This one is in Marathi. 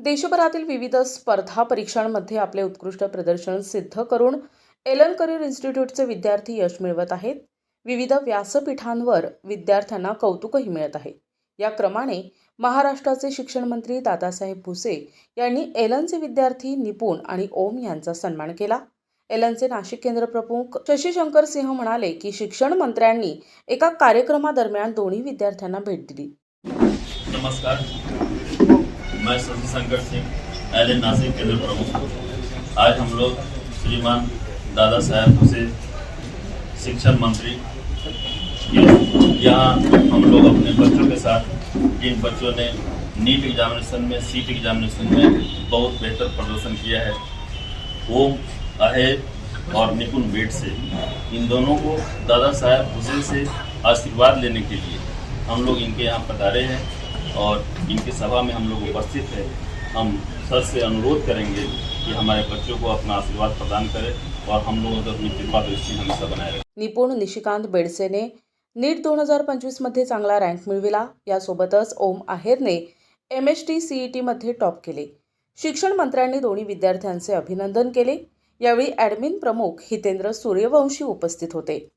देशभरातील विविध स्पर्धा परीक्षांमध्ये आपले उत्कृष्ट प्रदर्शन सिद्ध करून एलन करिअर इन्स्टिट्यूटचे विद्यार्थी यश मिळवत आहेत. विविध व्यासपीठांवर विद्यार्थ्यांना कौतुकही मिळत आहे. या क्रमाने महाराष्ट्राचे शिक्षण मंत्री दादासाहेब भुसे यांनी एलनचे विद्यार्थी निपुण आणि ओम यांचा सन्मान केला. एलनचे नाशिक केंद्र प्रमुख शशीशंकर सिंह म्हणाले की शिक्षण मंत्र्यांनी एका कार्यक्रमादरम्यान दोन्ही विद्यार्थ्यांना भेट दिली. नमस्कार. मैं शशि शंकर सिंह एल नासिक केंद्र प्रमुख आज हम लोग श्रीमान दादा साहेब हुसे शिक्षण मंत्री, यहाँ हम लोग अपने बच्चों के साथ, जिन बच्चों ने नीट एग्जामिनेशन में सीट एग्जामिनेशन में बहुत बेहतर प्रदर्शन किया है, वो अहेद और निपुण बेट से। इन दोनों को दादा साहेब हुसैन से आशीर्वाद लेने के लिए हम लोग इनके यहाँ पधारे हैं। और इनकी सभा में हम लोग उपस्थित हैं। हम सर से अनुरोध करेंगे कि हमारे बच्चों को अपना आशीर्वाद प्रदान करें और हम लोगों को अपनी कृपा दृष्टि हमेशा बनाए रखें। निपुण निशिकांत बेडसेने नीट दोन हजार पंचवीसमध्ये चांगला रँक मिळविला. यासोबतच ओम आहेरने एम एच टी सीई टीमध्ये टॉप केले. शिक्षण मंत्र्यांनी दोन्ही विद्यार्थ्यांचे अभिनंदन केले. यावेळी ॲडमिन प्रमुख हितेंद्र सूर्यवंशी उपस्थित होते.